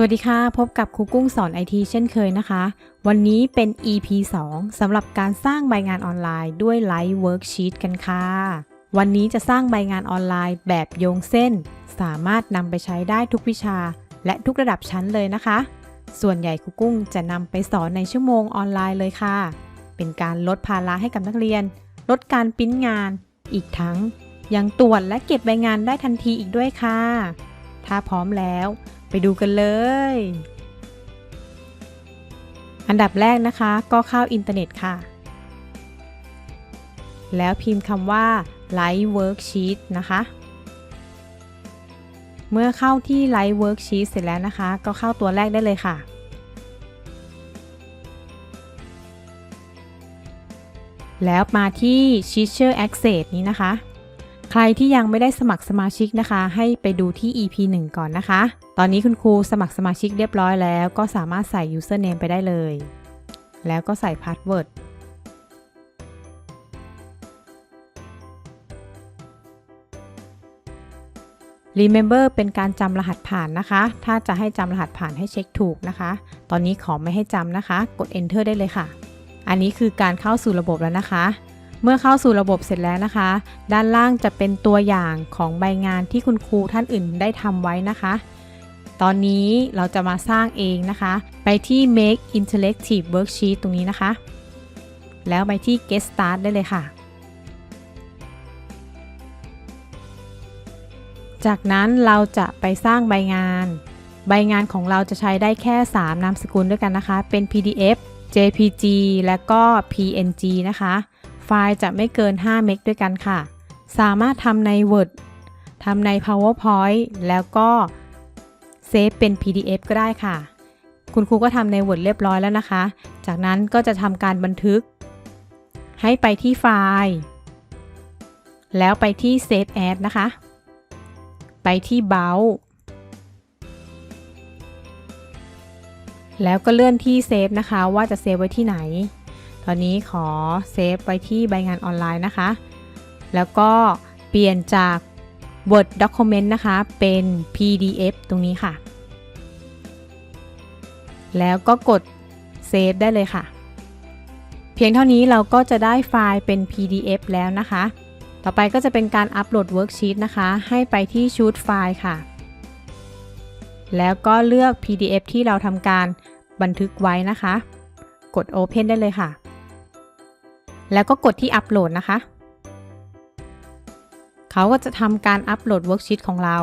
สวัสดีค่ะ พบกับครูกุ้งสอนไอทีเช่นเคยนะคะ วันนี้เป็น EP 2สำหรับการสร้างใบงานออนไลน์ด้วย Live Worksheet กันค่ะ วันนี้จะสร้างใบงานออนไลน์แบบโยงเส้น สามารถนำไปใช้ได้ทุกวิชา และทุกระดับชั้นเลยนะคะ ส่วนใหญ่ครูกุ้งจะนำไปสอนในชั่วโมงออนไลน์เลยค่ะ เป็นการลดภาระให้กับนักเรียน ลดการปิ้นงาน อีกทั้ง ยังตรวจและเก็บใบงานได้ทันทีอีกด้วยค่ะ ถ้าพร้อมแล้ว ไปดูกันเลย อันดับแรกนะคะก็เข้าอินเทอร์เน็ตค่ะ แล้วพิมพ์คำว่า Live Worksheet นะคะเมื่อเข้าที่ Live Worksheet เสร็จแล้วนะคะ ก็เข้าตัวแรกได้เลยค่ะ แล้วมาที่ Teacher Access นี้นะคะ ใครที่ยังไม่ได้สมัครสมาชิกนะคะ ให้ไปดูที่ EP 1 ก่อนนะคะ ตอนนี้คุณครูสมัครสมาชิกเรียบร้อยแล้ว ก็สามารถใส่ username ไปได้เลย แล้วก็ใส่ password remember เป็นการจำรหัสผ่านนะคะ ถ้าจะให้จำรหัสผ่านให้เช็คถูกนะคะ ตอนนี้ขอไม่ให้จำนะคะ กด enter ได้เลยค่ะ อันนี้คือการเข้าสู่ระบบแล้วนะคะ เมื่อเข้าสู่ระบบเสร็จแล้วนะคะ ด้านล่างจะเป็นตัวอย่างของใบงานที่คุณครูท่านอื่นได้ทำไว้นะคะ ตอนนี้เราจะมาสร้างเองนะคะ ไปที่ make interactive worksheet ตรงนี้นะคะ แล้วไปที่ get start ได้เลยค่ะ จากนั้นเราจะไปสร้างใบงาน ใบงานของเราจะใช้ได้แค่ 3 นามสกุลด้วยกันนะคะ เป็น PDF JPG และก็ PNG นะคะ ไฟล์จะไม่เกิน 5 เมกด้วยกันค่ะ สามารถทำใน Word ทำใน PowerPoint แล้วก็เซฟเป็น PDF ก็ได้ค่ะ คุณครูก็ทำใน Word เรียบร้อยแล้วนะคะ จากนั้นก็จะทำการบันทึก ให้ไปที่ไฟล์ แล้วไปที่ Save As นะคะ ไปที่ Bow แล้วก็เลื่อนที่เซฟนะคะ ว่าจะเซฟไว้ที่ไหน ตอนนี้ขอเซฟไว้ที่ใบงานออนไลน์นะคะ แล้วก็เปลี่ยนจาก Word Document นะคะ เป็น PDF ตรงนี้ค่ะ แล้วก็กดเซฟได้เลยค่ะ เพียงเท่านี้เราก็จะได้ไฟล์เป็น PDF แล้วนะคะ ต่อไปก็จะเป็นการอัปโหลดเวิร์กชีตนะคะ ให้ไปที่ชุดไฟล์ค่ะ แล้วก็เลือก PDF ที่เราทำการบันทึกไว้นะคะ กด Open ได้เลยค่ะ แล้วก็กดที่อัปโหลดนะคะ เขาก็จะทำการอัปโหลดเวิร์กชีตของเรา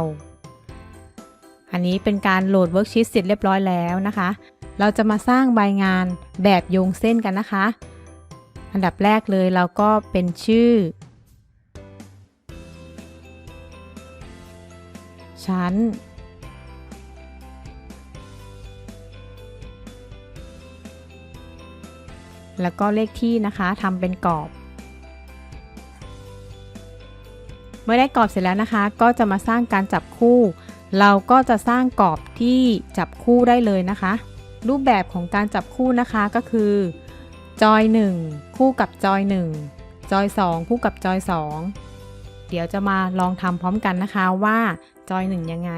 อันนี้เป็นการโหลดเวิร์กชีตเสร็จเรียบร้อยแล้วนะคะ เราจะมาสร้างใบงานแบบโยงเส้นกันนะคะ อันดับแรกเลยเราก็เป็นชื่อ ชั้น แล้วก็เลขที่นะคะทำเป็นกรอบ เมื่อได้กรอบเสร็จแล้วนะคะ ก็จะมาสร้างการจับคู่ เราก็จะสร้างกรอบที่จับคู่ได้เลยนะคะ รูปแบบของการจับคู่นะคะก็คือจอย 1 คู่กับจอย 1 จอย 2 คู่กับจอย 2 เดี๋ยวจะมาลองทำพร้อมกันนะคะว่าจอย 1 ยังไง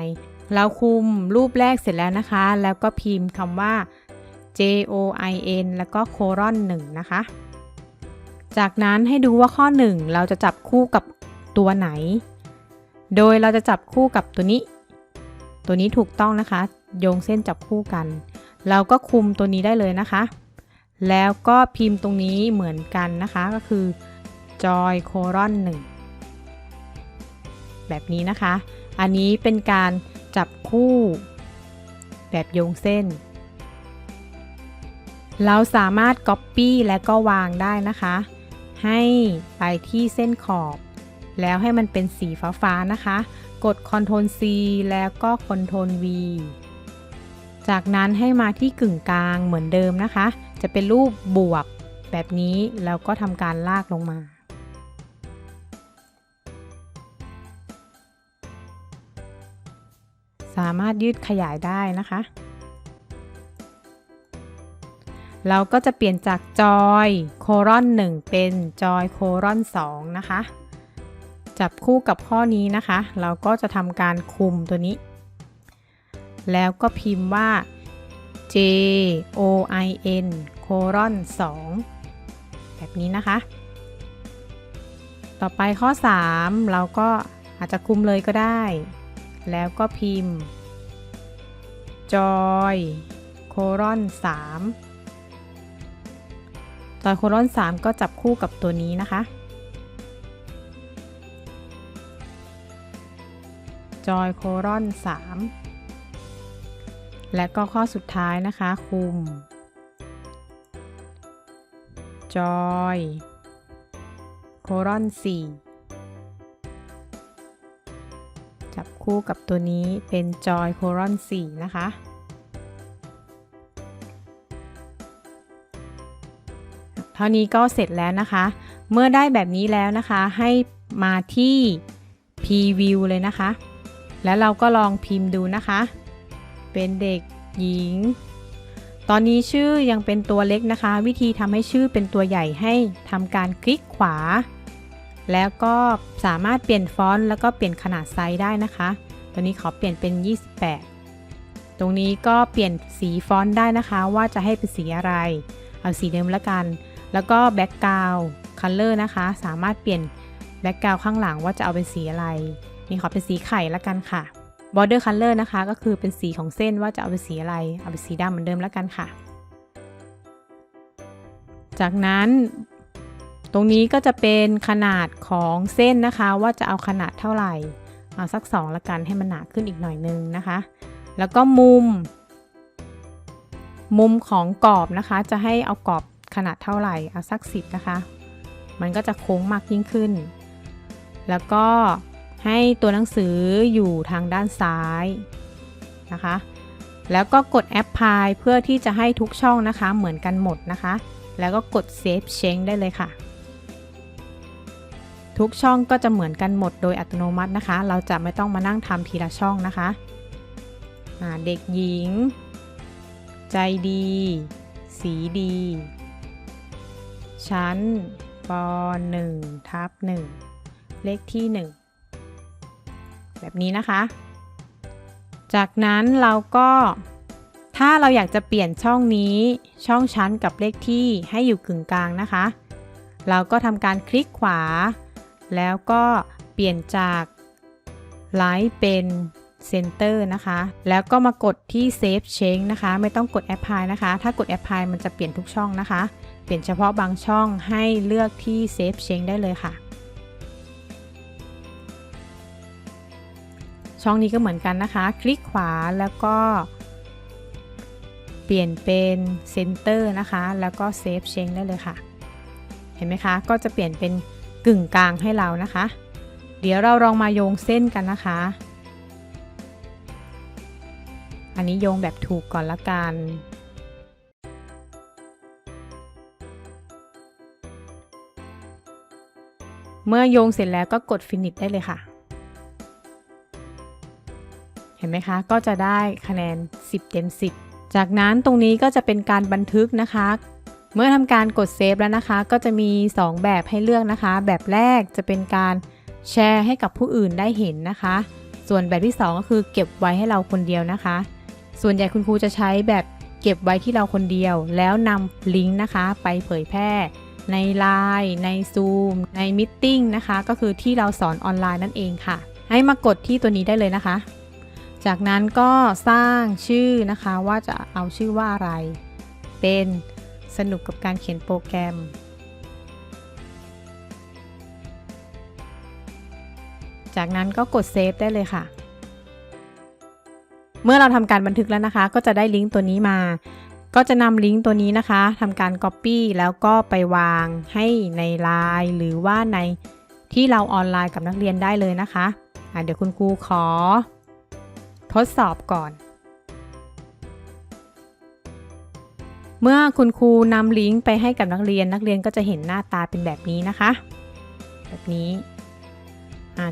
เราคุมรูปแรกเสร็จแล้วนะคะ แล้วก็พิมพ์คำว่า J O I N แล้วก็โครอน1นะคะ จากนั้นให้ดูว่าข้อ 1 เราจะจับคู่กับตัวไหน โดยเราจะจับคู่กับตัวนี้ ตัวนี้ถูกต้องนะคะ โยงเส้นจับคู่กัน เราก็คุมตัวนี้ได้เลยนะคะ แล้วก็พิมพ์ตรงนี้เหมือนกันนะคะก็คือ joy โครอน1แบบนี้นะคะ อันนี้เป็นการจับคู่แบบโยงเส้น เราสามารถ Copy และก็วางได้นะคะ ให้ไปที่เส้นขอบ แล้วให้มันเป็นสีฟ้าๆนะคะ กด Ctrl C แล้วก็ Ctrl V จากนั้นให้มาที่กึ่งกลางเหมือนเดิมนะคะ จะเป็นรูปบวกแบบนี้แล้วก็ทำการลากลงมา สามารถยืดขยายได้นะคะ เราก็จะเปลี่ยนจากจอยโครอน 1 เป็นจอยโครอน 2 นะคะ จับคู่กับข้อนี้นะคะ เราก็จะทำการคุมตัวนี้ แล้วก็พิมพ์ว่า J O I N โครอน 2 แบบนี้นะคะ ต่อไปข้อ 3 เราก็อาจจะคุมเลยก็ได้ แล้วก็พิมพ์ joy โครอน 3 จอยโครอน 3 ก็จับคู่กับตัวนี้นะคะ จอยโครอน 3 และก็ข้อสุดท้ายนะคะ คุม จอยโครอน 4 จับคู่กับตัวนี้เป็นจอยโครอน 4 นะคะ เท่านี้ก็เสร็จแล้วนะคะ เมื่อได้แบบนี้แล้วนะคะ ให้มาที่ preview เลยนะคะ แล้วเราก็ลองพิมพ์ดูนะคะ เป็นเด็กหญิง ตอนนี้ชื่อยังเป็นตัวเล็กนะคะ วิธีทำให้ชื่อเป็นตัวใหญ่ให้ทำการคลิกขวา แล้วก็สามารถเปลี่ยนฟอนต์แล้วก็เปลี่ยนขนาดไซส์ได้นะคะ ตัวนี้ขอเปลี่ยนเป็น 28 ตรงนี้ก็เปลี่ยนสีฟอนต์ได้นะคะ ว่าจะให้เป็นสีอะไร เอาสีเดิมละกัน แล้วก็แบ็กกราวด์คัลเลอร์นะคะ สามารถเปลี่ยนแบ็กกราวด์ข้างหลังว่าจะเอาเป็นสีอะไร นี่ขอเป็นสีไข่ละกันค่ะ border color นะคะ ก็คือเป็นสีของเส้นว่าจะเอาเป็นสีอะไร เอาเป็นสีดำเหมือนเดิมละกันค่ะ จากนั้นตรงนี้ก็จะเป็นขนาดของเส้นนะคะ ว่าจะเอาขนาดเท่าไหร่ เอาสัก 2 ละกันให้มันหนาขึ้นอีกหน่อยนึงนะคะ แล้วก็มุม มุมของกรอบนะคะ จะให้เอากรอบ ขนาดเท่าไหร่ เอาสัก 10 นะคะ มันก็จะโค้งมากยิ่งขึ้น แล้วก็ให้ตัวหนังสืออยู่ทางด้านซ้ายนะคะ แล้วก็กดแอปพลายเพื่อที่จะให้ทุกช่องนะคะเหมือนกันหมดนะคะ แล้วก็กด Save Change ได้เลยค่ะ ทุกช่องก็จะเหมือนกันหมดโดยอัตโนมัตินะคะ เราจะไม่ต้องมานั่งทำทีละช่องนะคะะเด็กหญิง ใจดี สีดี ชั้นป .1 ทับ1เลขที่ 1 แบบนี้นะคะ จากนั้นเราก็ ถ้าเราอยากจะเปลี่ยนช่องนี้ช่องชั้นกับเลขที่ให้อยู่กึ่งกลางนะคะ เราก็ทำการคลิกขวา แล้วก็เปลี่ยนจากไลท์เป็น เซนเตอร์นะคะ แล้วก็มากดที่ Save Change นะคะ ไม่ต้องกด Apply นะคะ ถ้ากด Apply มันจะเปลี่ยนทุกช่องนะคะ เปลี่ยนเฉพาะบางช่องให้เลือกที่ Save Change ได้เลยค่ะ ช่องนี้ก็เหมือนกันนะคะ คลิกขวาแล้วก็ เปลี่ยนเป็นเซนเตอร์นะคะ แล้วก็ Save Change ได้เลยค่ะ เห็นไหมคะ ก็จะเปลี่ยนเป็นกึ่งกลางให้เรานะคะ เดี๋ยวเราลองมาโยงเส้นกันนะคะ อันนี้โยงแบบถูกก่อนละกันเมื่อโยงเสร็จแล้วก็กด Finish ได้เลยค่ะ เห็นไหมคะ ก็จะได้คะแนน 10 เต็ม 10 จากนั้นตรงนี้ก็จะเป็นการบันทึกนะคะ เมื่อทำการกดเซฟแล้วนะคะ ก็จะมี 2 แบบให้เลือกนะคะ แบบแรกจะเป็นการแชร์ให้กับผู้อื่นได้เห็นนะคะ ส่วนแบบที่ 2 ก็คือเก็บไว้ให้เราคนเดียวนะคะ ส่วนใหญ่คุณครูจะใช้แบบเก็บไว้ที่เราคนเดียว แล้วนำลิงก์นะคะ ไปเผยแพร่ ใน Line ใน Zoom ใน Meeting นะคะ ก็คือที่เราสอนออนไลน์นั่นเองค่ะ ให้มากดที่ตัวนี้ได้เลยนะคะ จากนั้นก็สร้างชื่อนะคะว่าจะเอาชื่อว่าอะไร เป็นสนุกกับการเขียนโปรแกรมจากนั้นก็กดเซฟได้เลยค่ะ เมื่อเราทำการบันทึกแล้วนะคะ ก็จะได้ลิงก์ตัวนี้มา ก็จะนำลิงก์ตัวนี้นะคะทำการ Copy แล้วก็ไปวางให้ใน Line หรือว่าในที่เราออนไลน์กับนักเรียนได้เลยนะคะะเดี๋ยวคุณครูขอ ทดสอบก่อน เมื่อคุณครูนำลิงก์ไปให้กับนักเรียน นักเรียนก็จะเห็นหน้าตาเป็นแบบนี้นะคะ แบบนี้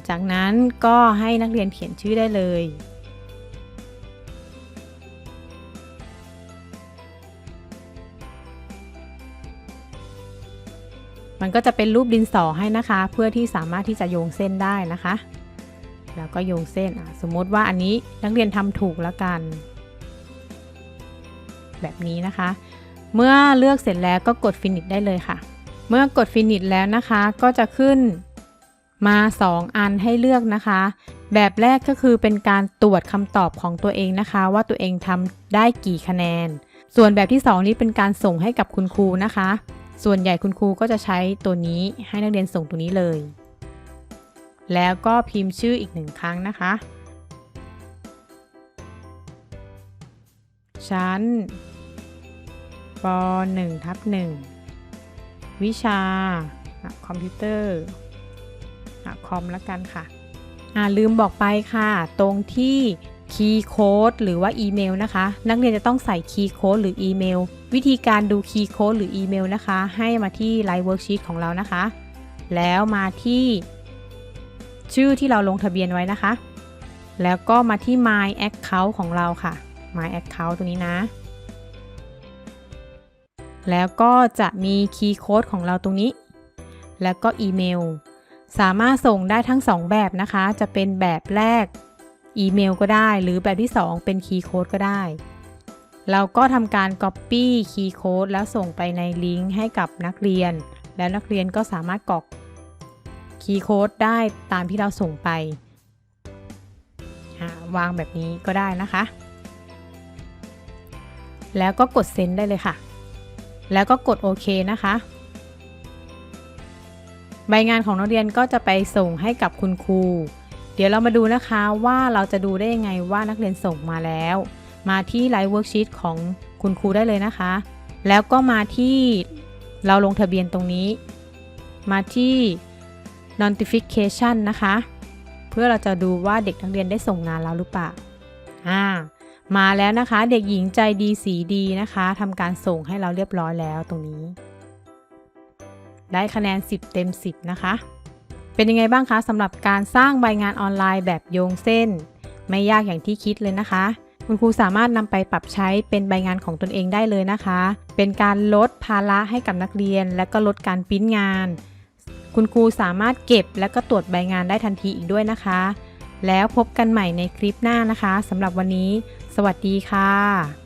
จากนั้นก็ให้นักเรียนเขียนชื่อได้เลย มันก็จะเป็นรูปดินสอให้นะคะ เพื่อที่สามารถที่จะโยงเส้นได้นะคะ แล้วก็โยงเส้นอะสมมติว่าอันนี้นักเรียนทำถูกแล้วกัน แบบนี้นะคะ เมื่อเลือกเสร็จแล้วก็กด finish ได้เลยค่ะ เมื่อกด finish แล้วนะคะก็จะขึ้นมา 2 อันให้เลือกนะคะ แบบแรกก็คือเป็นการตรวจคำตอบของตัวเองนะคะ ว่าตัวเองทำได้กี่คะแนน ส่วนแบบที่ 2 นี้เป็นการส่งให้กับคุณครูนะคะ ส่วนใหญ่คุณครูก็จะใช้ตัวนี้ให้นักเรียนส่งตัวนี้เลย แล้วก็พิมพ์ชื่ออีกหนึ่งครั้งนะคะ ชั้นป .1 ทับ1วิชาคอมพิวเตอร์คอมแล้วกันค่ะอ่าลืมบอกไปค่ะ ตรงที่ คีย์โค้ดหรือว่าอีเมลนะคะ นักเรียนจะต้องใส่คีย์โค้ดหรืออีเมล วิธีการดูคีย์โค้ดหรืออีเมลนะคะ ให้มาที่ไลฟ์เวิร์กชีตของเรานะคะ แล้วมาที่ ชื่อที่เราลงทะเบียนไว้นะคะ แล้วก็มาที่ My Account ของเราค่ะ My Account ตัวนี้นะ แล้วก็จะมีคีย์โค้ดของเราตรงนี้ แล้วก็อีเมล สามารถส่งได้ทั้ง 2 แบบนะคะ จะเป็นแบบแรก อีเมลก็ได้ หรือแบบที่ 2 เป็นคีย์โค้ดก็ได้ เราก็ทำการ Copy คีย์โค้ดแล้วส่งไปในลิงก์ให้กับนักเรียน แล้วนักเรียนก็สามารถกรอกคีย์โค้ดได้ตามที่เราส่งไป วางแบบนี้ก็ได้นะคะ แล้วก็กดเซ็นได้เลยค่ะ แล้วก็กดโอเคนะคะ ใบงานของนักเรียนก็จะไปส่งให้กับคุณครู เดี๋ยวเรามาดูนะคะว่าเราจะดูได้ยังไงว่านักเรียนส่งมาแล้ว มาที่ไลฟ์เวิร์กชีตของคุณครูได้เลยนะคะ แล้วก็มาที่เราลงทะเบียนตรงนี้ มาที่ notification นะคะ เพื่อเราจะดูว่าเด็กนักเรียนได้ส่งงานเราหรือเปล่าอ่ามาแล้วนะคะเด็กหญิงใจดีสีดีนะคะทำการส่งให้เราเรียบร้อยแล้วตรงนี้ ได้คะแนน 10 เต็ม 10 นะคะ เป็นยังไงบ้างคะสำหรับการสร้างใบงานออนไลน์แบบโยงเส้น ไม่ยากอย่างที่คิดเลยนะคะ คุณครูสามารถนำไปปรับใช้เป็นใบงานของตนเองได้เลยนะคะ เป็นการลดภาระให้กับนักเรียน และก็ลดการปริ้นงาน คุณครูสามารถเก็บและก็ตรวจใบงานได้ทันทีอีกด้วยนะคะ แล้วพบกันใหม่ในคลิปหน้านะคะสำหรับวันนี้ สวัสดีค่ะ